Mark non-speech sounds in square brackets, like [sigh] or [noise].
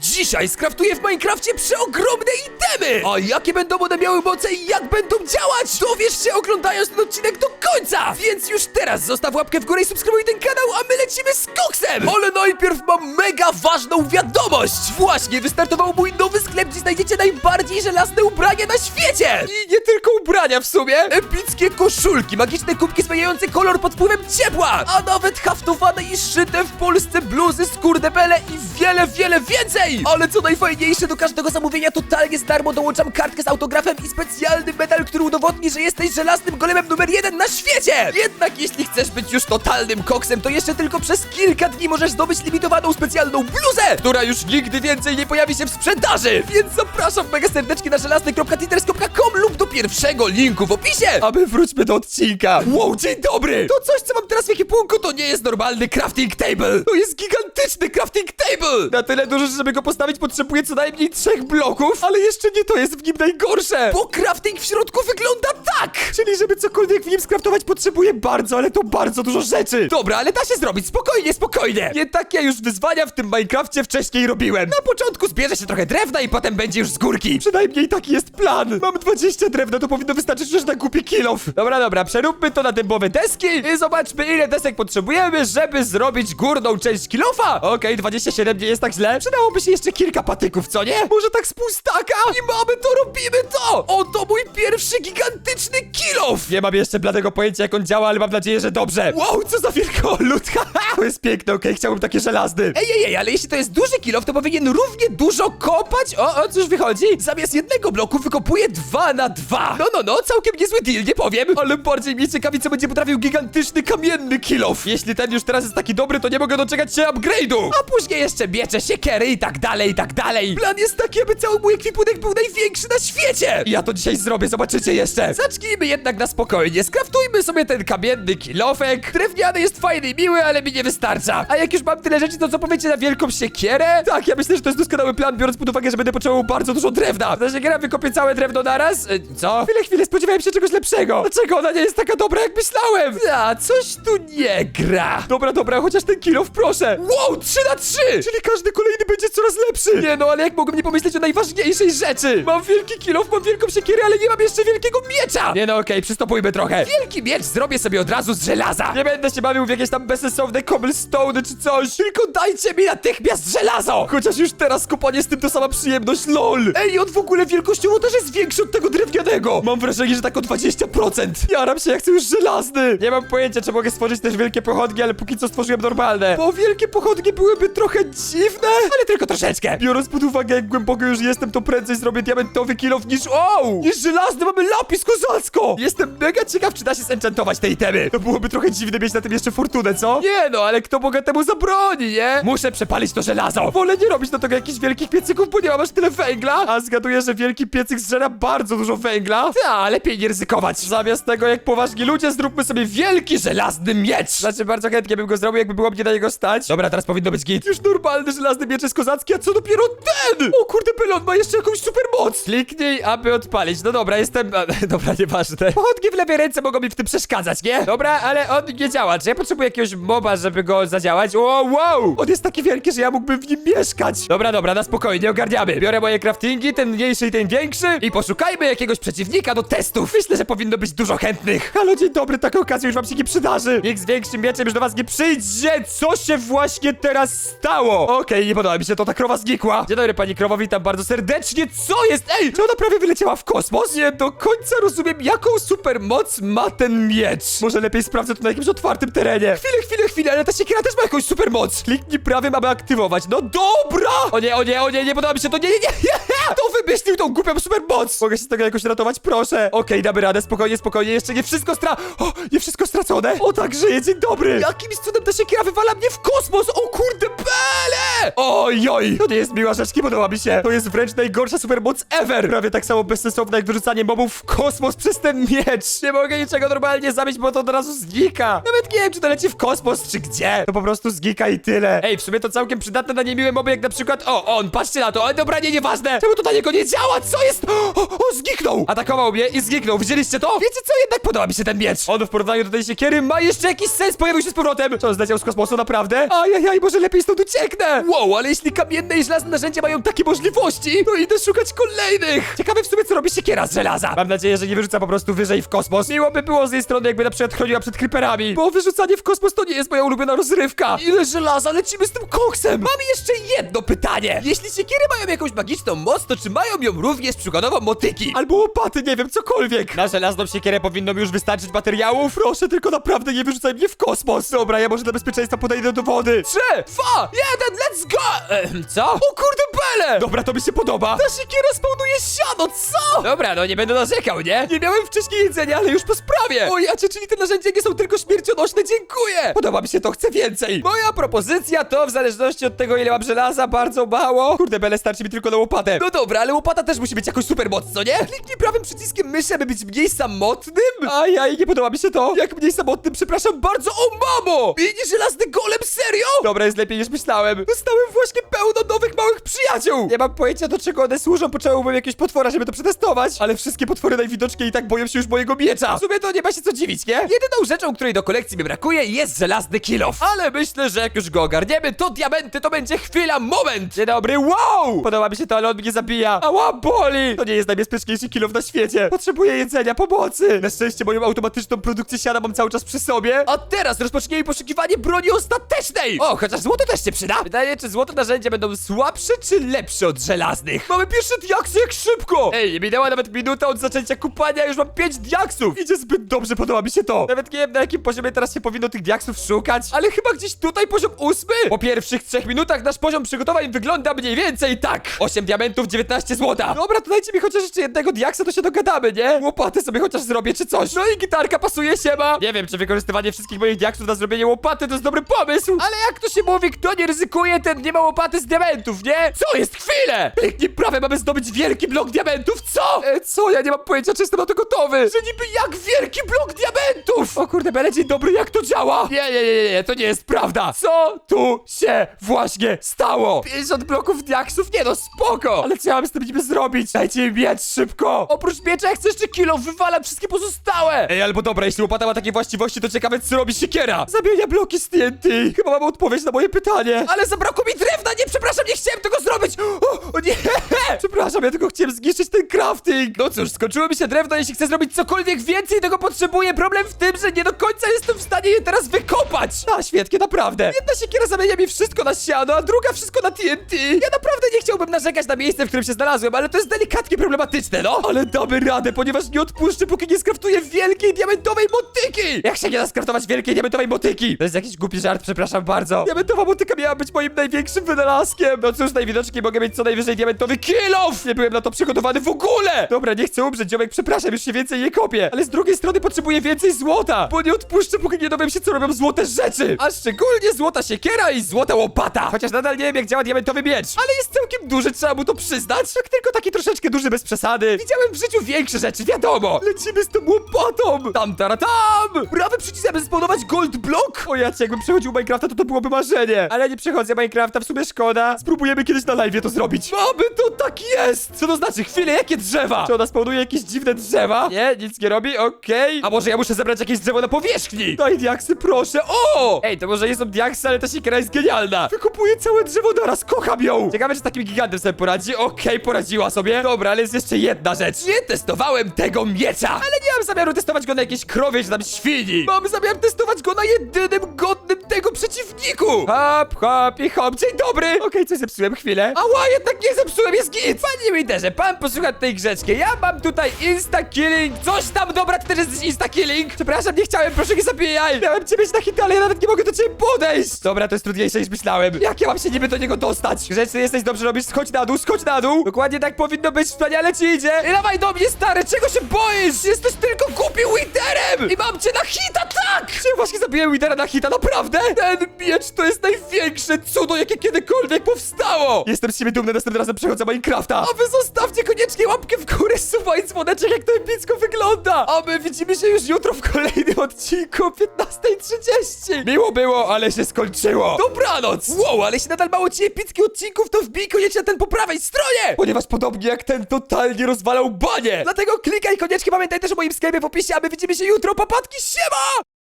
Dzisiaj skraftuję w Minecrafcie przeogromne itemy! A jakie będą one miały moce i jak będą działać? Dowiesz się oglądając ten odcinek do końca! Więc już teraz zostaw łapkę w górę i subskrybuj ten kanał, a my lecimy z koksem! Ale najpierw mam mega ważną wiadomość! Właśnie wystartował mój nowy sklep, gdzie znajdziecie najbardziej żelazne ubrania na świecie! I nie tylko ubrania w sumie! Epickie koszulki, magiczne kubki zmieniające kolor pod wpływem ciepła! A nawet haftowane i szyte w Polsce bluzy, skórdebele i wiele, wiele więcej! Ale co najfajniejsze, do każdego zamówienia totalnie z darmo dołączam kartkę z autografem i specjalny medal, który udowodni, że jesteś żelaznym golemem numer jeden na świecie! Jednak jeśli chcesz być już totalnym koksem, to jeszcze tylko przez kilka dni możesz zdobyć limitowaną specjalną bluzę, która już nigdy więcej nie pojawi się w sprzedaży! Więc zapraszam mega serdecznie na żelazny.titers.com lub do pierwszego linku w opisie! A my wróćmy do odcinka! Wow, dzień dobry! To coś, co mam teraz w ekwipunku, to nie jest normalny crafting table! To jest gigantyczny crafting table! Na tyle duży, że żeby go postawić potrzebuję co najmniej trzech bloków, ale jeszcze nie to jest w nim najgorsze! Bo crafting w środku wygląda tak! Czyli żeby cokolwiek w nim skraftować potrzebuję bardzo, ale to bardzo dużo rzeczy! Dobra, ale da się zrobić, spokojnie, spokojnie! Nie takie już wyzwania w tym Minecrafcie wcześniej robiłem! Na początku zbierze się trochę drewna i potem będzie już z górki! Przynajmniej taki jest plan! Mam 20 drewna, to powinno wystarczyć już na kupię kilof! Dobra, dobra, przeróbmy to na dębowe deski i zobaczmy ile desek potrzebujemy, żeby zrobić górną część kilofa! Okej, 27 nie jest tak źle. Przydałoby się jeszcze kilka patyków, co nie? Może tak z pół staka? I mamy to, robimy to! Oto mój pierwszy gigantyczny kilof! Nie mam jeszcze bladego pojęcia jak on działa, ale mam nadzieję, że dobrze. Wow, co za wielkolud! [laughs] Haha, to jest piękne, okej, chciałbym takie żelazny. Ej, ej, ej, ale jeśli to jest duży kilof, to powinien równie dużo kopać. O, o, cóż wychodzi? Zamiast jednego bloku wykopuję dwa na dwa. No, no, no, całkiem niezły deal, nie powiem. Ale bardziej mnie ciekawi, co będzie potrafił gigantyczny kamienny kilof. Jeśli ten już teraz jest taki dobry, to nie mogę doczekać się upgrade'u. A później jeszcze miecze, siekiery i tak dalej, i tak dalej. Plan jest taki, aby cały mój ekwipunek był największy na świecie. I ja to dzisiaj zrobię, zobaczycie jeszcze. Zacznijmy jednak na spokojnie. Skraftujmy sobie ten kamienny kilofek. Drewniany jest fajny i miły, ale mi nie wystarcza. A jak już mam tyle rzeczy, to co powiecie na wielką siekierę? Tak, ja myślę, że to jest doskonały plan, biorąc pod uwagę, że będę potrzebował bardzo dużo drewna. Ta siekiera wykopie całe drewno naraz? Y, Co? Chwilę, chwilę, spodziewałem się czegoś lepszego. Dlaczego ona nie jest taka dobra, jak myślałem? A, coś tu nie gra. Dobra, dobra, chociaż ten kilof, proszę. Wow, 3 na 3! Czyli każdy kolejny będzie coraz lepszy. Nie no, ale jak mogłem nie pomyśleć o najważniejszej rzeczy? Mam wielki kilof, mam wielką siekierę, ale nie mam jeszcze wielkiego miecza. Nie no, okej, przystopujmy trochę. Wielki miecz zrobię sobie od razu z żelaza. Nie będę się bawił w jakieś tam bezsensowne cobblestone czy coś. Tylko dajcie mi natychmiast żelazo. Chociaż już teraz kopanie z tym to sama przyjemność, lol. Ej, on w ogóle wielkościowo też jest większy od tego drewnianego. Mam wrażenie, że tak o 20%. Jaram się, jak chcę już żelazny. Nie mam pojęcia, czy mogę stworzyć też wielkie pochodnie, ale póki co stworzyłem normalne. Bo wielkie pochodnie byłyby trochę dziwne, ale tylko troszeczkę. Biorąc pod uwagę, jak głęboko już jestem, to prędzej zrobię diamentowy kilof niż... O! Niż żelazny, mamy lapis kozacko! Jestem mega ciekaw, czy da się zenchantować tej temy. To byłoby trochę dziwne mieć na tym jeszcze fortunę, co? Nie no, ale kto Boga temu zabroni, nie? Muszę przepalić to żelazo. Wolę nie robić do tego jakichś wielkich piecyków, bo nie mam aż tyle węgla. A zgaduję, że wielki piecyk zżera bardzo dużo węgla. Ta, lepiej nie ryzykować. Zamiast tego, jak poważni ludzie, zróbmy sobie wielki żelazny miecz. Znaczy, bardzo chętnie bym go zrobił, jakby było mnie na niego stać. Dobra, teraz powinno być git. Już normalny żelazny miecz jest kozacki, a co dopiero ten? O kurde, Pelon ma jeszcze jakąś super moc. Kliknij, aby odpalić. No dobra, jestem... a, [laughs] Dobra, nieważne. Pochodnie w lewej ręce mogą mi w tym przeszkadzać, nie? Dobra, ale on nie działa. Czy ja potrzebuję jakiegoś moba, żeby go zadziałać? O, wow! On jest taki wielki, że ja mógłbym w nim mieszkać. Dobra, dobra, na spokojnie, ogarniamy. Biorę moje craftingi, ten mniejszy i ten większy i poszukajmy jakiegoś przeciwnika do testów. Myślę, że powinno być dużo chętnych. Halo, dzień dobry, taka okazja już wam się nie przydarzy. Nikt z większym mieczem już do was nie przyjdzie. Co się właśnie teraz stało? Okej, nie podoba mi się to, ta krowa znikła. Dzień dobry, pani krowo, witam bardzo serdecznie. Co jest? Ej, czy ona prawie wyleciała w kosmos? Nie do końca rozumiem, jaką supermoc ma ten miecz. Może lepiej sprawdzę to na jakimś otwartym terenie. Chwilę, chwilę, chwilę, ale ta siekiera też ma jakąś supermoc. Kliknij prawym, aby aktywować. No dobra! O nie, o nie, o nie, nie podoba mi się to. Nie, nie, nie, nie. To wymyślił tą głupią supermoc. Mogę się z tego jakoś ratować, proszę. Okej, damy radę, spokojnie, spokojnie. Jeszcze nie wszystko stra... O, nie wszystko stracone. O, tak żyje, dzień dobry. Jakimś cudem ta siekiera wywala mnie w kosmos. O kurde, bele! Oj, oj. To nie jest miła rzecz, nie podoba mi się. To jest wręcz najgorsza supermoc ever. Prawie tak samo bezsensowne jak wyrzucanie mobów w kosmos przez ten miecz. Nie mogę niczego normalnie zabić, bo to od razu znika. Nawet nie wiem, czy to leci w kosmos, czy gdzie. To po prostu znika i tyle. Ej, w sumie to całkiem przydatne na niemiłe moby, jak na przykład... O, on, patrzcie na to. O, dobra, nie, nieważne. Czemu to na niego nie działa? Co jest? O, o, zniknął! Atakował mnie i zniknął. Widzieliście to? Wiecie co? Jednak podoba mi się ten miecz. On w porównaniu do tej siekiery ma jeszcze jakiś sens. Pojawił się z powrotem. On zleciał z kosmosu naprawdę? Ajajaj, może lepiej stąd ucieknę. Wow, ale jeśli kamienne i żelazne narzędzia mają takie możliwości, to idę szukać kolejnych. Ciekawe w sumie, co robi siekiera z żelaza. Mam nadzieję, że nie wyrzuca po prostu wyżej w kosmos. Miło by było z jej strony, jakby na przykład chroniła przed creeperami. Bo wyrzucanie w kosmos to nie jest moja ulubiona rozrywka. Ile żelaza, lecimy z tym koksem. Mamy jeszcze jedno pytanie. Jeśli siekiery mają jakąś magiczną moc, to czy mają ją również przykładowo motyki? Albo łopaty, nie wiem, cokolwiek. Na żelazną siekierę powinno mi już wystarczyć materiałów. Proszę, tylko naprawdę nie wyrzucaj mnie w kosmos. Dobra, ja może dla bezpieczeństwa podejdę do wody. Trzy, dwa, jeden, let's go! Ehm, co? O kurde, bele! Dobra, to mi się podoba. Ta siekiera spawnuje siano, co? Dobra, no nie będę narzekał, nie? Nie miałem wcześniej jedzenia, ale już po sprawie. O jacie, czyli te narzędzia nie są tylko śmiercionośne, dziękuję. Podoba mi się to, chcę więcej. Moja propozycja to w zależności od tego, ile mam żelaza, bardzo mało. Kurde, bele, starczy mi tylko na łopatę. No dobra, ale łopata też musi być jakoś super moc, co nie? Kliknij prawym przyciskiem myszy, aby być mniej samotnym? Ajaj, nie podoba mi się to. Jak mniej samotnym, przepraszam bardzo, o mamo! Mini żelazny golem, serio? Dobra, jest lepiej niż myślałem. Dostałem właśnie pełno nowych małych przyjaciół. Nie mam pojęcia, do czego one służą, potrzebowałbym jakiegoś potwora, żeby to przetestować. Ale wszystkie potwory najwidoczniej i tak boją się już mojego miecza. W sumie to nie ma się co dziwić, nie? Jedyną rzeczą, której do kolekcji mi brakuje, jest żelazny kilof. Ale myślę, że jak już go ogarniemy, to diamenty to będzie chwila, moment! Dzień dobry, wow! Podoba mi się to, ale on mnie zabija. Ała, boli! To nie jest najbezpieczniejszy kilof na świecie. Potrzebuję jedzenia, pomocy. Na szczęście moją automatyczną produkcję siana mam cały czas przy sobie. A teraz rozpocznijmy poszukiwanie broni ostatecznej! O, chociaż złoto też się przyda. Pytanie, czy złote narzędzia będą słabsze, czy lepsze od żelaznych? Mamy pierwsze diaksy, jak szybko! Ej, minęła nawet minuta od zaczęcia kupania, już mam pięć diaksów! Idzie zbyt dobrze, podoba mi się to. Nawet nie wiem, na jakim poziomie teraz się powinno tych diaksów szukać, ale chyba gdzieś tutaj poziom ósmy. Po pierwszych trzech minutach nasz poziom przygotowań wygląda mniej więcej tak. 8 diamentów, 19 złota. Dobra, to dajcie mi chociaż jeszcze jednego diaksa, to się dogadamy, nie? Łopaty sobie chociaż zrobię, czy coś. No i gitarka pasuje się ma. Nie wiem, czy wykorzystywanie wszystkich moich diaksów na zrobienie łopaty to jest dobry pomysł, ale jak to się mówi, kto nie ryzykuje, ten nie ma łopaty z diamentów, nie? Co jest? Chwilę! Kliknij prawe, mamy zdobyć wielki blok diamentów, co? E, co? Ja nie mam pojęcia, czy jestem na to gotowy. Że niby jak wielki blok diamentów! O kurde, Bele, dzień dobry, jak to działa? Nie, nie, nie, nie, to nie jest prawda. Co tu się właśnie stało? 50 bloków diaksów? Nie no, spoko! Ale co ja mam z tym niby zrobić? Dajcie mi miecz szybko! Oprócz miecza, jak chcę jeszcze kilo, wywalam wszystkie pozostałe! Ej, albo dobra, jeśli łopata ma takie właściwości, to ciekawe, co robi siekiera. Zamienia bloki z TNT. Chyba mam odpowiedź na moje pytanie. Ale zabrakło mi drewna, nie, przepraszam, nie chciałem tego zrobić! O, o nie! [laughs] Przepraszam, ja tylko chciałem zniszczyć ten crafting! No cóż, skończyło mi się drewno, jeśli chcę zrobić cokolwiek więcej, tego potrzebuję. Problem w tym, że nie do końca jestem w stanie je teraz wykopać! A, świetnie, naprawdę. Jedna siekiera zamienia mi wszystko na siano, a druga wszystko na TNT. Ja naprawdę nie chciałbym narzekać na miejsce, w którym się znalazłem, ale to jest delikatnie problematyczne, no! Ale damy radę, ponieważ nie odpuszczę, póki nie skraftuję wielkiej diamentowej motyki! Jak się nie da skraftować wielkiej diamentowej motyki? To jest jakiś głupi żart, przepraszam bardzo. Diamentowa motyka miała być moim największym wynalazkiem. No cóż, najwidoczniej mogę mieć co najwyżej diamentowy kilof! Nie byłem na to przygotowany w ogóle! Dobra, nie chcę umrzeć, ziomek, przepraszam, już się więcej nie kopię. Ale z drugiej strony potrzebuję więcej złota, bo nie odpuszczę, póki nie dowiem się, co robią złote rzeczy. A szczególnie złota siekiera i złota łopata. Chociaż nadal nie wiem, jak działa diamentowy miecz. Ale jest całkiem duży, trzeba mu to przyznać. Tak tylko taki troszeczkę duży bez przesady. Widziałem w życiu większe rzeczy, wiadomo. Lecimy z tą łopatą. Tam, tara, tam. Prawy przycisk, aby spawnować gold block. O ja jakbym przechodził Minecrafta, to to byłoby marzenie. Ale nie przechodzę Minecrafta, w sumie szkoda. Spróbujemy kiedyś na live to zrobić. Mamy to, tak jest. Co to znaczy? Chwilę, jakie drzewa? Czy ona spawnuje jakieś dziwne drzewa? Nie, nic nie robi, okej. A może ja muszę zebrać jakieś drzewo na powierzchni? Daj diaksy, proszę. O! Ej, to może nie są diaksy, ale ta siekiera jest genialna. Wykupuję całe drzewo naraz, kocham ją. Ciekawe, czy z takim gigantem sobie poradzi. Okej, poradziła sobie. Dobra, ale jest jeszcze jedna rzecz. Nie testowałem tego miecza. Ale nie mam zamiaru testować go na jakiejś krowie czy tam świni. Mam zamiar testować go na jedynym godnym tego przeciwniku. Hop, hop i hop. Dzień dobry. Okej, coś zepsułem, chwilę. Ała, jednak nie zepsułem, jest git. Panie Winterze, pan posłucha tej grzeczki. Ja mam tutaj insta-killing. Coś tam, dobra, ty też jesteś insta-killing. Przepraszam, nie chciałem, proszę nie zabijaj. Miałem cię mieć na hita, ale ja nawet nie mogę do ciebie podejść. Dobra, to jest trudniejsze niż myślałem. Jak ja mam się niby do niego dostać? Grzeczny jesteś, dobrze robisz, schodź na dół, schodź na dół. Dokładnie tak powinno być, wspaniale ci idzie. I dawaj do mnie, stary, czego się boisz? Jesteś tylko głupim Winterem. I mam cię na hita, tak. Czy właśnie zabiłem Wintera na hita, naprawdę? Ten miecz to jest największe cudo, jakie kiedykolwiek powstało. Jestem z siebie dumny, następnym razem przechodzę Minecraft Minecrafta. A wy zostawcie koniecznie łapkę w górę, suba i dzwoneczek, jak to epicko wygląda. A my widzimy się już jutro w kolejnym odcinku o 15.30. Miło było, ale się skończyło. Dobranoc. Wow, ale jeśli nadal mało ci epickich odcinków, to wbij koniecznie na ten po prawej stronie. Ponieważ podobnie jak ten totalnie rozwalał banie. Dlatego klikaj koniecznie, pamiętaj też o moim sklepie w opisie, a my widzimy się jutro. Papatki, siema!